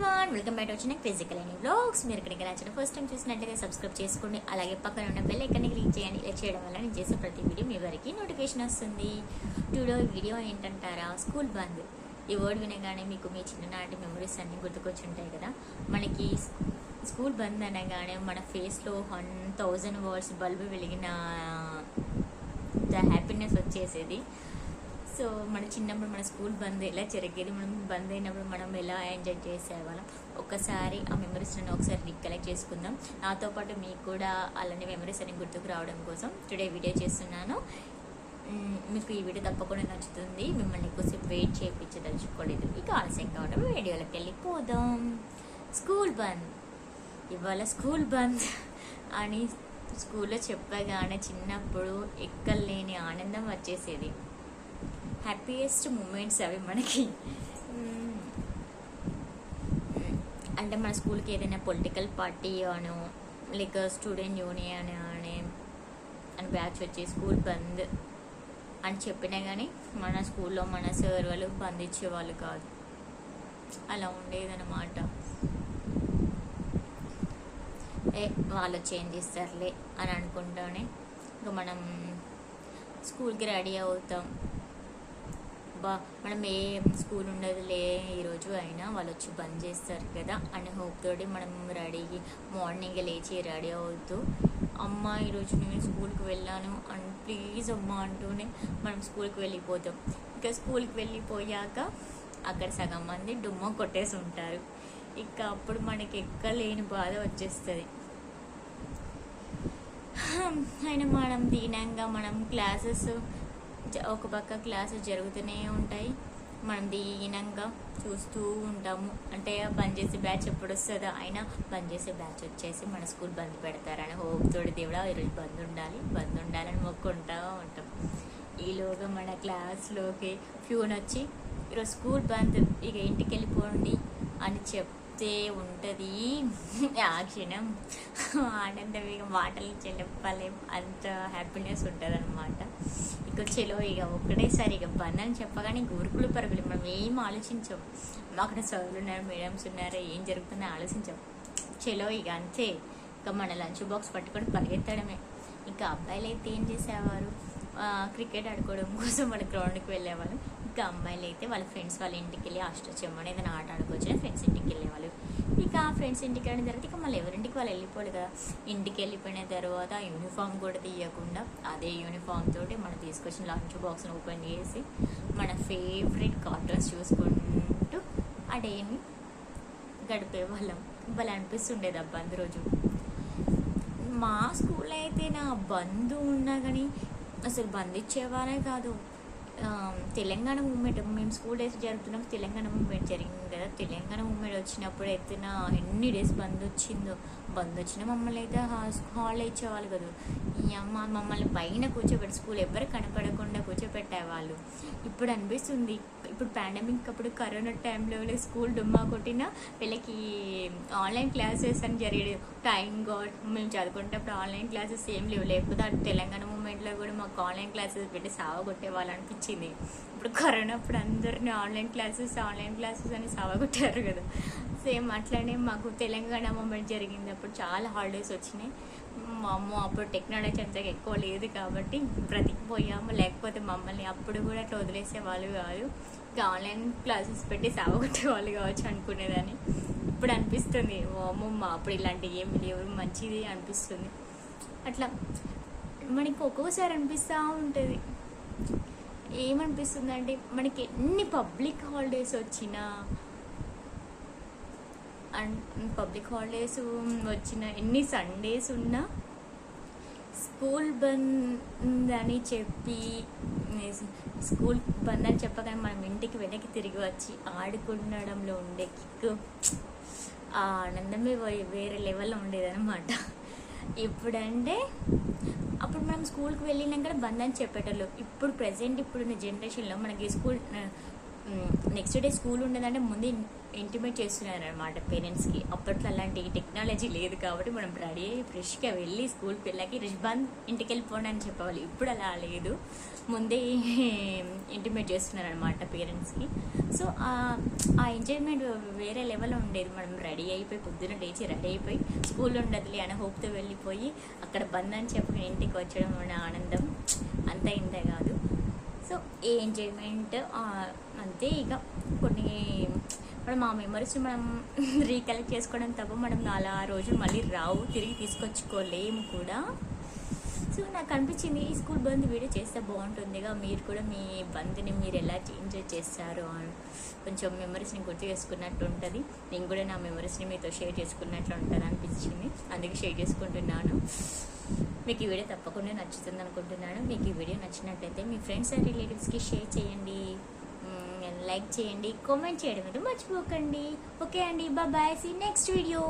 Everyone welcome back వచ్చిన physical and blogs మీరు ఇక్కడికి నచ్చిన ఫస్ట్ టైం చూసినట్లయితే సబ్స్క్రైబ్ చేసుకోండి. అలాగే పక్కన ఉన్న బెల్ ఐకన్ రీచ్ చేయండి. ఇలా చేయడం వల్ల నేను చేసే ప్రతి వీడియో మీ వరకు నోటిఫికేషన్ వస్తుంది. టుడో వీడియో ఏంటంటారా? స్కూల్ బంద్ ఈ వర్డ్ వినగానే మీకు మీ చిన్ననాటి మెమరీస్ అన్నీ గుర్తుకొచ్చి ఉంటాయి కదా. మనకి స్కూల్ బంద్ అనగానే మన ఫేస్లో వన్ థౌజండ్ వర్డ్స్ బల్బు వెలిగిన ద హ్యాపీనెస్ వచ్చేసేది. సో మన చిన్నప్పుడు మన స్కూల్ బంద్ ఎలా జరిగేది మనం బంద్ అయినప్పుడు మనం ఎలా ఎంజాయ్ చేసేవాళ్ళం? ఒకసారి ఆ మెమరీస్ నేను ఒకసారి రికలెక్ట్ చేసుకుందాం. నాతో పాటు మీకు కూడా అలాంటి మెమరీస్ అని గుర్తుకు రావడం కోసం టుడే వీడియో చేస్తున్నాను. మీకు ఈ వీడియో తప్పకుండా నచ్చుతుంది. మిమ్మల్ని ఎక్కువసేపు వెయిట్ చేయించదలుచుకోలేదు. మీకు ఆలస్యం కావడం వీడియోలోకి వెళ్ళిపోదాం. స్కూల్ బంద్. ఇవాళ స్కూల్ బంద్ అని స్కూల్లో చెప్పగానే చిన్నప్పుడు ఎక్కలేని ఆనందం వచ్చేసేది. హ్యాపీయెస్ట్ మూమెంట్స్ అవి మనకి. అంటే మన స్కూల్కి ఏదైనా పొలిటికల్ పార్టీ అను లైక్ స్టూడెంట్ యూనియన్ అని అని బ్యాచ్ వచ్చి స్కూల్ బంద్ అని చెప్పినా కానీ మన స్కూల్లో మన సార్ వాళ్ళు బంద్ ఇచ్చేవాళ్ళు కాదు. అలా ఉండేదన్నమాట. ఏ వాళ్ళు చేంజ్ చేస్తారులే అని అనుకుంటానే. ఇంకా మనం స్కూల్కి రెడీ అవుతాం. బా మనం ఏ స్కూల్ ఉండదులే ఈరోజు అయినా వాళ్ళు వచ్చి బంద్ చేస్తారు కదా అని హోప్ తోటి మనం రెడీ మార్నింగ్ లేచి రెడీ అవుతూ అమ్మ ఈరోజు నేను స్కూల్కి వెళ్ళాను అండ్ ప్లీజ్ అమ్మ అంటూనే మనం స్కూల్కి వెళ్ళిపోతాం. ఇంకా స్కూల్కి వెళ్ళిపోయాక అక్కడ సగం మంది డుమ్మ కొట్టేసి ఉంటారు. ఇక అప్పుడు మనకి ఎక్కలేని బాధ వచ్చేస్తుంది. అయినా మనం దీనంగా మనం క్లాసెస్ ఒక పక్క క్లాసెస్ జరుగుతూనే ఉంటాయి. మనం దీనంగా చూస్తూ ఉంటాము. అంటే బంద్ చేసే బ్యాచ్ ఎప్పుడు వస్తుందో అయినా బంద్ చేసే బ్యాచ్ వచ్చేసి మన స్కూల్ బంద్ పెడతారని హోప్ తోడి దేవుడా ఈరోజు బంద్ ఉండాలి. బంద్ ఉండాలని మొక్కుంటూ ఉంటాం. ఈలోగా మన క్లాస్లోకి ఫ్యూన్ వచ్చి ఈరోజు స్కూల్ బంద్ ఇక ఇంటికి వెళ్ళిపోండి అని చూస్తే ఉంటుంది. ఆ క్షణం ఆనందం ఇక మాటలు చెప్పలేం. అంత హ్యాపీనెస్ ఉంటుంది అనమాట ఇక చెలో ఇక ఒకటేసారి ఇక బంద్ అని చెప్పగానే గురుకులు పరుగులు. మనం ఏం ఆలోచించాం. అక్కడ సార్లు ఉన్నారు మేడమ్స్ ఉన్నారు ఏం జరుగుతుందో ఆలోచించాం. చెలో ఇక అంతే. ఇక మన లంచ్ బాక్స్ పట్టుకొని పరిగెత్తడమే. ఇంకా అబ్బాయిలు అయితే ఏం చేసేవారు? క్రికెట్ ఆడుకోవడం కోసం మన గ్రౌండ్కి వెళ్ళేవాళ్ళు. ఇంకా అమ్మాయిలు అయితే వాళ్ళ ఫ్రెండ్స్ వాళ్ళ ఇంటికి వెళ్ళి అష్టచమ్మని ఏదైనా ఆట ఆడుకోవచ్చు ఫ్రెండ్స్ ఇంటికి వెళ్ళేవాళ్ళు ఇక ఆ ఫ్రెండ్స్ ఇంటికి వెళ్ళిన తర్వాత ఇక మళ్ళీ ఎవరింటికి వాళ్ళు వెళ్ళిపోవాలి కదా. ఇంటికి వెళ్ళిపోయిన తర్వాత యూనిఫామ్ కూడా తీయకుండా అదే యూనిఫామ్ తోటి మనం తీసుకొచ్చిన లంచ్ బాక్స్ని ఓపెన్ చేసి మన ఫేవరెట్ కార్టూన్స్ చూసుకుంటూ ఆ డేని గడిపే వాళ్ళం. వాళ్ళు అనిపిస్తుండేది ఆ బంద్ రోజు మా స్కూల్లో అయితే నా బంధు ఉన్నా కానీ అసలు బంద్ ఇచ్చేవారే కాదు. తెలంగాణ మూమెంట్ మేము స్కూల్ డేస్ జరుపుతున్నాం తెలంగాణ మూమెంట్ జరిగింది కదా. తెలంగాణ మూమెంట్ వచ్చినప్పుడు అయితే నా ఎన్ని డేస్ బంద్ వచ్చిందో బంద్ వచ్చిన మమ్మల్ని అయితే హాల్ ఇచ్చేవాళ్ళు కదా. ఈ అమ్మ మమ్మల్ని పైన కూర్చోబెట్టి స్కూల్ ఎవ్వరు కనపడకుండా కూర్చోబెట్టేవాళ్ళు. ఇప్పుడు అనిపిస్తుంది ఇప్పుడు పాండమిక్ అప్పుడు కరోనా టైంలో స్కూల్ డుమ్మా కొట్టిన వీళ్ళకి ఆన్లైన్ క్లాసెస్ అని జరిగేది. టైం గాడ్ మేము చదువుకునేటప్పుడు ఆన్లైన్ క్లాసెస్ ఏం లేవు. లేకపోతే తెలంగాణ మూమెంట్లో కూడా మాకు ఆన్లైన్ క్లాసెస్ పెట్టి సావ కొట్టేవాళ్ళు అనిపించింది ఇప్పుడు కరోనా అప్పుడు అందరినీ ఆన్లైన్ క్లాసెస్ ఆన్లైన్ క్లాసెస్ అని సావ కొట్టారు కదా. సేమ్ అట్లనే మాకు తెలంగాణ మూమెంట్ జరిగింది అప్పుడు చాలా హాలిడేస్ వచ్చినాయి. మా అమ్మ అప్పుడు టెక్నాలజీ అంతగా ఎక్కువ లేదు కాబట్టి బ్రతికిపోయాము. లేకపోతే మమ్మల్ని అప్పుడు కూడా అట్లా వదిలేసే వాళ్ళు కాదు. ఇంకా ఆన్లైన్ క్లాసెస్ పెట్టి సావగొట్టే వాళ్ళు కావచ్చు అనుకునేదాన్ని. ఇప్పుడు అనిపిస్తుంది ఓ అమ్మమ్మ అప్పుడు ఇలాంటివి ఏమి లేవు మంచిది అనిపిస్తుంది. అట్లా మనకి ఒక్కొక్కసారి అనిపిస్తూ ఉంటుంది. ఏమనిపిస్తుందంటే మనకి ఎన్ని పబ్లిక్ హాలిడేస్ వచ్చినా అండ్ పబ్లిక్ హాలిడేస్ వచ్చిన ఎన్ని సండేస్ ఉన్నా స్కూల్ బంద్ అని చెప్పి స్కూల్ బంద్ అని చెప్పగానే మనం ఇంటికి వెనక్కి తిరిగి వచ్చి ఆడుకుండడంలో ఉండే కిక్ ఆ ఆనందమే వే- వేరే లెవెల్లో ఉండేదన్నమాట. ఇప్పుడంటే అప్పుడు మనం స్కూల్కి వెళ్ళినాక బంద్ అని చెప్పేటోళ్ళు. ఇప్పుడు ప్రజెంట్ ఇప్పుడున్న జనరేషన్లో మనకి స్కూల్ నెక్స్ట్ డే స్కూల్ ఉండదంటే ముందు ఇంటిమేట్ చేస్తున్నారు అనమాట పేరెంట్స్కి అప్పట్లో అలాంటి టెక్నాలజీ లేదు కాబట్టి మనం రెడీ అయ్యి ఫ్రెష్గా వెళ్ళి స్కూల్కి వెళ్ళాకి రిష్బాన్ ఇంటికి వెళ్ళిపోండి అని చెప్పవాలి. ఇప్పుడు అలా లేదు. ముందే ఇంటిమేట్ చేస్తున్నారు అనమాట పేరెంట్స్కి సో ఆ ఎంజాయ్మెంట్ వేరే లెవెల్లో ఉండేది. మనం రెడీ అయిపోయి పొద్దున లేచి రెడీ అయిపోయి స్కూల్ ఉండదులే అని హోప్తో వెళ్ళిపోయి అక్కడ బంద్ అని చెప్పి ఇంటికి వచ్చడం అనే ఆనందం. అంత ఇంత కాదు. సో ఏ ఎంజాయ్మెంట్ అంతే ఇక కొన్ని మనం ఆ మెమరీస్ మనం రీకలెక్ట్ చేసుకోవడం తప్ప మనం అలా ఆ రోజు మళ్ళీ రావు తిరిగి తీసుకొచ్చుకోలేము కూడా. సో నాకు అనిపించింది ఈ స్కూల్ బంద్ వీడియో చేస్తే బాగుంటుందిగా మీరు కూడా మీ బంద్ని మీరు ఎలా ఎంజాయ్ చేస్తారు అని కొంచెం మెమరీస్ని గుర్తు చేసుకున్నట్టు ఉంటుంది. నేను కూడా నా మెమరీస్ని మీతో షేర్ చేసుకున్నట్లు ఉంటుంది అనిపించింది. అందుకే షేర్ చేసుకుంటున్నాను. మీకు ఈ వీడియో తప్పకుండా నచ్చుతుంది అనుకుంటున్నాను. మీకు ఈ వీడియో నచ్చినట్లయితే మీ ఫ్రెండ్స్ అండ్ రిలేటివ్స్కి షేర్ చేయండి. లైక్ చేయండి కామెంట్ చేయడం అయితే మర్చిపోకండి. ఓకే అండి బాయ్ సీ నెక్స్ట్ వీడియో